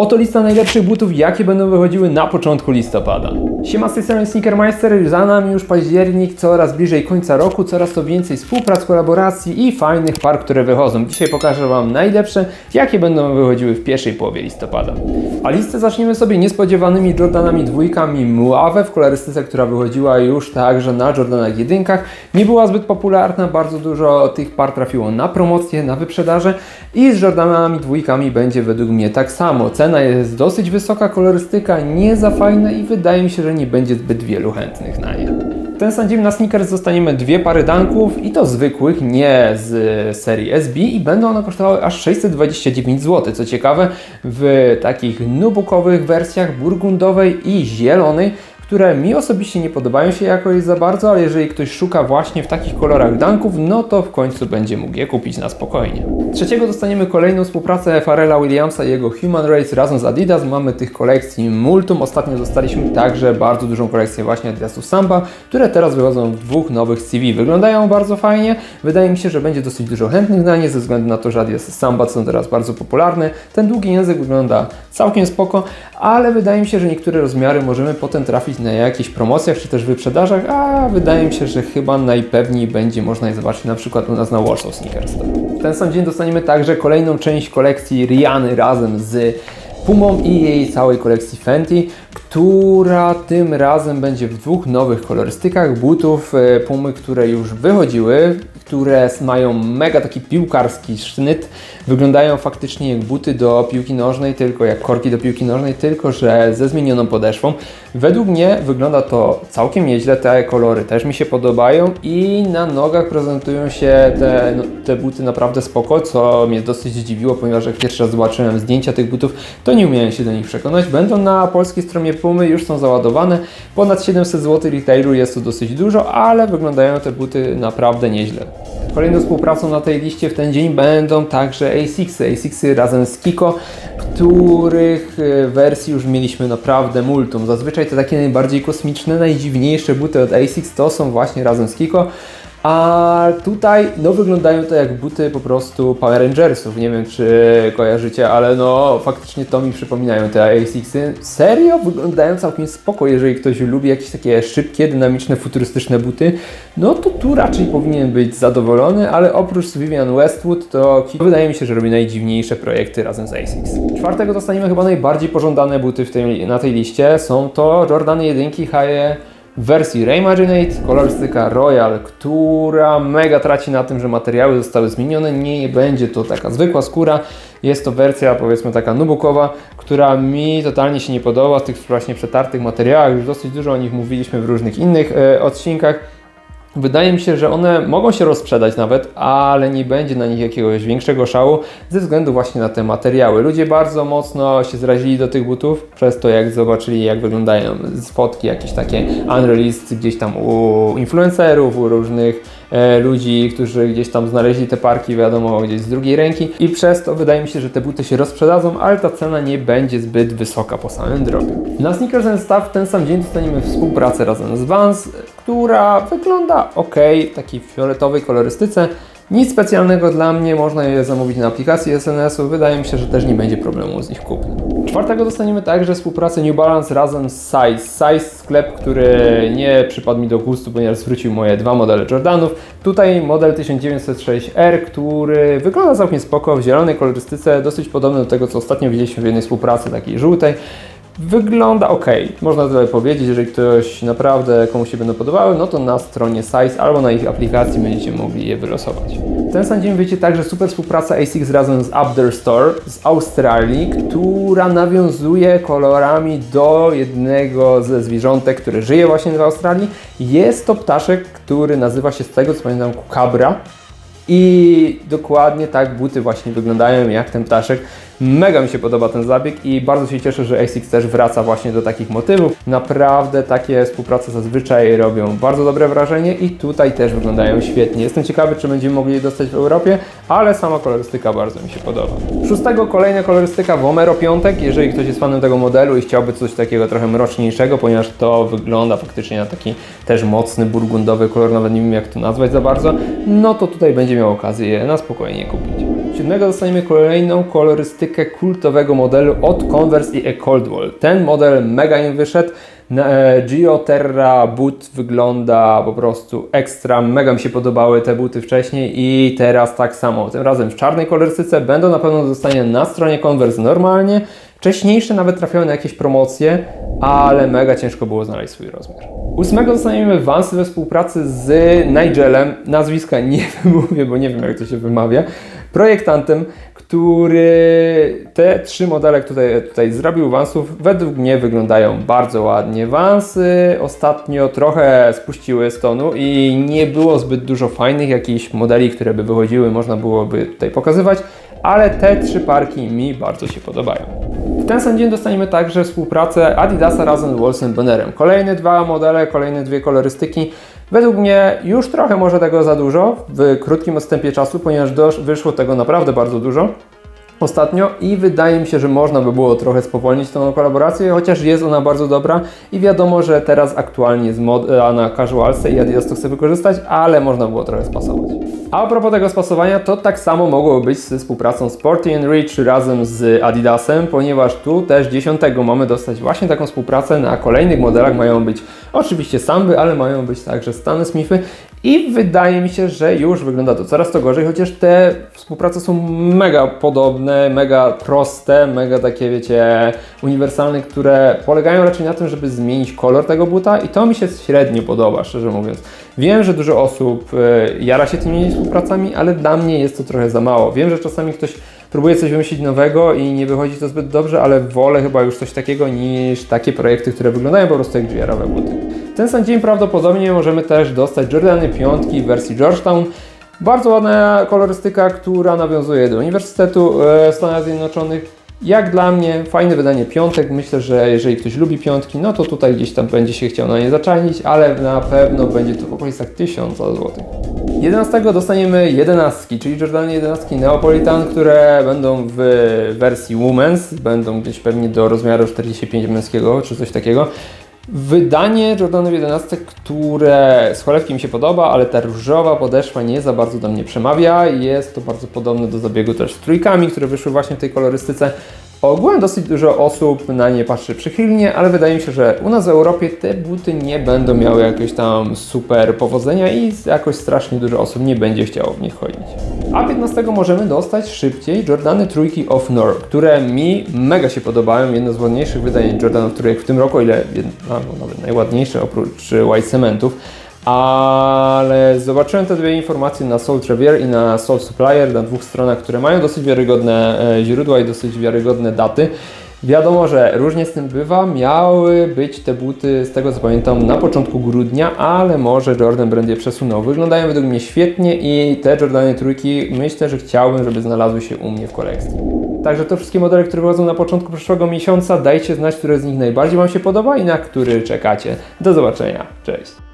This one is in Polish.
Oto lista najlepszych butów, jakie będą wychodziły na początku listopada. Siema z tej strony Sneakermeister, za nami już październik, coraz bliżej końca roku, coraz to więcej współprac, kolaboracji i fajnych par, które wychodzą. Dzisiaj pokażę Wam najlepsze, jakie będą wychodziły w pierwszej połowie listopada. A listę zaczniemy sobie niespodziewanymi Jordanami dwójkami Muave w kolorystyce, która wychodziła już także na Jordanach jedynkach. Nie była zbyt popularna, bardzo dużo tych par trafiło na promocje, na wyprzedaże i z Jordanami dwójkami będzie według mnie tak samo. Cena jest dosyć wysoka, kolorystyka nie za fajna i wydaje mi się, że nie będzie zbyt wielu chętnych na nie. Ten sam dzień na sneakers dostaniemy dwie pary danków i to zwykłych, nie z serii SB i będą one kosztowały aż 629 zł. Co ciekawe, w takich nubukowych wersjach burgundowej i zielonej, które mi osobiście nie podobają się jakoś za bardzo, ale jeżeli ktoś szuka właśnie w takich kolorach danków, no to w końcu będzie mógł je kupić na spokojnie. Trzeciego dostaniemy kolejną współpracę Pharrella Williamsa i jego Human Race razem z Adidas. Mamy tych kolekcji multum. Ostatnio dostaliśmy także bardzo dużą kolekcję właśnie Adidasu Samba, które teraz wychodzą w dwóch nowych CV. Wyglądają bardzo fajnie. Wydaje mi się, że będzie dosyć dużo chętnych na nie, ze względu na to, że Adidas Samba są teraz bardzo popularne. Ten długi język wygląda całkiem spoko, ale wydaje mi się, że niektóre rozmiary możemy potem trafić na jakichś promocjach czy też wyprzedażach, a wydaje mi się, że chyba najpewniej będzie można je zobaczyć na przykład u nas na Warsaw Sneakers. W ten sam dzień dostaniemy także kolejną część kolekcji Riany razem z Pumą i jej całej kolekcji Fenty, która tym razem będzie w dwóch nowych kolorystykach butów e, Pumy, które już wychodziły, które mają mega taki piłkarski sznyt, wyglądają faktycznie jak buty do piłki nożnej, tylko jak korki do piłki nożnej, tylko że ze zmienioną podeszwą. Według mnie wygląda to całkiem nieźle, te kolory też mi się podobają i na nogach prezentują się te, no, te buty naprawdę spoko, co mnie dosyć zdziwiło, ponieważ jak pierwszy raz zobaczyłem zdjęcia tych butów, to nie umiałem się do nich przekonać. Będą na polskiej stronie Pumy, już są załadowane, ponad 700 zł retailu jest to dosyć dużo, ale wyglądają te buty naprawdę nieźle. Kolejną współpracą na tej liście w ten dzień będą także ASICSy. ASICSy razem z Kiko, których e, wersji już mieliśmy naprawdę multum. Zazwyczaj te takie najbardziej kosmiczne, najdziwniejsze buty od ASICS to są właśnie razem z Kiko. A tutaj no wyglądają to jak buty po prostu Power Rangersów. Nie wiem czy kojarzycie, ale no faktycznie to mi przypominają te ASICsy. Serio wyglądają całkiem spoko, jeżeli ktoś lubi jakieś takie szybkie, dynamiczne, futurystyczne buty, no to tu raczej powinien być zadowolony, ale oprócz Vivian Westwood to Kiko wydaje mi się, że robi najdziwniejsze projekty razem z ASICS. Czwartego dostaniemy chyba najbardziej pożądane buty w tej, na tej liście. Są to Jordany 1 High wersji Reimaginate, kolorystyka Royal, która mega traci na tym, że materiały zostały zmienione. Nie będzie to taka zwykła skóra, jest to wersja powiedzmy taka nubukowa, która mi totalnie się nie podoba w tych właśnie przetartych materiałach. Już dosyć dużo o nich mówiliśmy w różnych innych e, odcinkach. Wydaje mi się, że one mogą się rozprzedać nawet, ale nie będzie na nich jakiegoś większego szału ze względu właśnie na te materiały. Ludzie bardzo mocno się zrazili do tych butów przez to, jak zobaczyli, jak wyglądają z fotki jakieś takie unreleased gdzieś tam u influencerów, u różnych e, ludzi, którzy gdzieś tam znaleźli te parki, wiadomo, gdzieś z drugiej ręki i przez to wydaje mi się, że te buty się rozprzedadzą, ale ta cena nie będzie zbyt wysoka po samym drobie. Na Sneakers and Stuff ten sam dzień dostaniemy współpracę razem z Vans, która wygląda ok, takiej fioletowej kolorystyce. Nic specjalnego dla mnie, można je zamówić na aplikacji SNS-u, wydaje mi się, że też nie będzie problemu z nich kupna. Czwartego dostaniemy także współpracę New Balance razem z Size. Size sklep, który nie przypadł mi do gustu, ponieważ zwrócił moje dwa modele Jordanów. Tutaj model 1906R, który wygląda całkiem spoko, w zielonej kolorystyce, dosyć podobny do tego, co ostatnio widzieliśmy w jednej współpracy, takiej żółtej. Wygląda ok, można tyle powiedzieć, jeżeli ktoś naprawdę komuś się będą podobały, no to na stronie Size albo na ich aplikacji będziecie mogli je wylosować. Ten sam dzień wyjdzie także super współpraca ASICS razem z Up Their Store z Australii, która nawiązuje kolorami do jednego ze zwierzątek, które żyje właśnie w Australii. Jest to ptaszek, który nazywa się z tego co pamiętam Kukabra. I dokładnie tak buty właśnie wyglądają jak ten ptaszek. Mega mi się podoba ten zabieg i bardzo się cieszę, że ASICS też wraca właśnie do takich motywów. Naprawdę takie współprace zazwyczaj robią bardzo dobre wrażenie i tutaj też wyglądają świetnie. Jestem ciekawy, czy będziemy mogli je dostać w Europie, ale sama kolorystyka bardzo mi się podoba. Szóstego kolejna kolorystyka Vomero Piątek, jeżeli ktoś jest fanem tego modelu i chciałby coś takiego trochę mroczniejszego, ponieważ to wygląda faktycznie na taki też mocny burgundowy kolor, nawet nie wiem jak to nazwać za bardzo, no to tutaj będzie miał okazję na spokojnie kupić. 7 dostaniemy kolejną kolorystykę kultowego modelu od Converse i A Cold Wall. Ten model mega im wyszedł. E, Gio Terra but wygląda po prostu ekstra. Mega mi się podobały te buty wcześniej i teraz tak samo. Tym razem w czarnej kolorystyce będą na pewno dostanie na stronie Converse normalnie. Wcześniejsze nawet trafiały na jakieś promocje, ale mega ciężko było znaleźć swój rozmiar. Ósmego dostaniemy Vansy we współpracy z Nigelem. Nazwiska nie wymówię, bo nie wiem jak to się wymawia. Projektantem, który te trzy modele tutaj, tutaj zrobił Vansów, według mnie wyglądają bardzo ładnie. Vansy ostatnio trochę spuściły z tonu i nie było zbyt dużo fajnych jakichś modeli, które by wychodziły, można byłoby tutaj pokazywać, ale te trzy parki mi bardzo się podobają. Ten sam dzień dostaniemy także współpracę Adidasa razem z Wolfsem Bannerem. Kolejne dwa modele, kolejne dwie kolorystyki. Według mnie już trochę może tego za dużo w krótkim odstępie czasu, ponieważ wyszło tego naprawdę bardzo dużo ostatnio i wydaje mi się, że można by było trochę spowolnić tą kolaborację, chociaż jest ona bardzo dobra i wiadomo, że teraz aktualnie jest moda na casualce i Adidas to chce wykorzystać, ale można było trochę spasować. A propos tego spasowania, to tak samo mogło być ze współpracą Sporty Rich razem z Adidasem, ponieważ tu też 10 mamy dostać właśnie taką współpracę. Na kolejnych modelach mają być oczywiście samby, ale mają być także Stany Smithy i wydaje mi się, że już wygląda to coraz to gorzej, chociaż te współprace są mega podobne, mega proste, mega takie, wiecie, uniwersalne, które polegają raczej na tym, żeby zmienić kolor tego buta i to mi się średnio podoba, szczerze mówiąc. Wiem, że dużo osób e, jara się tymi współpracami, ale dla mnie jest to trochę za mało. Wiem, że czasami ktoś próbuje coś wymyślić nowego i nie wychodzi to zbyt dobrze, ale wolę chyba już coś takiego niż takie projekty, które wyglądają po prostu jak GR-owe buty. Ten sam dzień prawdopodobnie możemy też dostać Jordany piątki w wersji Georgetown. Bardzo ładna kolorystyka, która nawiązuje do Uniwersytetu e, Stanów Zjednoczonych. Jak dla mnie, fajne wydanie piątek. Myślę, że jeżeli ktoś lubi piątki, no to tutaj gdzieś tam będzie się chciał na nie zaczaić, ale na pewno będzie to w okolicach 1000 zł. 11 dostaniemy 11, czyli Jordany 11 Neapolitan, które będą w wersji Women's, będą gdzieś pewnie do rozmiaru 45 męskiego czy coś takiego. Wydanie Jordanów 11, które z cholewki mi się podoba, ale ta różowa podeszwa nie za bardzo do mnie przemawia. Jest to bardzo podobne do zabiegu też z trójkami, które wyszły właśnie w tej kolorystyce. Ogółem dosyć dużo osób na nie patrzy przychylnie, ale wydaje mi się, że u nas w Europie te buty nie będą miały jakiegoś tam super powodzenia i jakoś strasznie dużo osób nie będzie chciało w nich chodzić. A 15 możemy dostać szybciej Jordany trójki Off Nor, które mi mega się podobają. Jedno z ładniejszych wydań Jordanów trójek w tym roku, o ile albo nawet najładniejsze oprócz White Cementów. Ale zobaczyłem te dwie informacje na Soul Travier i na Soul Supplier, na dwóch stronach, które mają dosyć wiarygodne e, źródła i dosyć wiarygodne daty. Wiadomo, że różnie z tym bywa. Miały być te buty, z tego co pamiętam, na początku grudnia, ale może Jordan Brand je przesunął. Wyglądają według mnie świetnie i te Jordany trójki myślę, że chciałbym, żeby znalazły się u mnie w kolekcji. Także to wszystkie modele, które wychodzą na początku przyszłego miesiąca. Dajcie znać, które z nich najbardziej Wam się podoba i na który czekacie. Do zobaczenia. Cześć.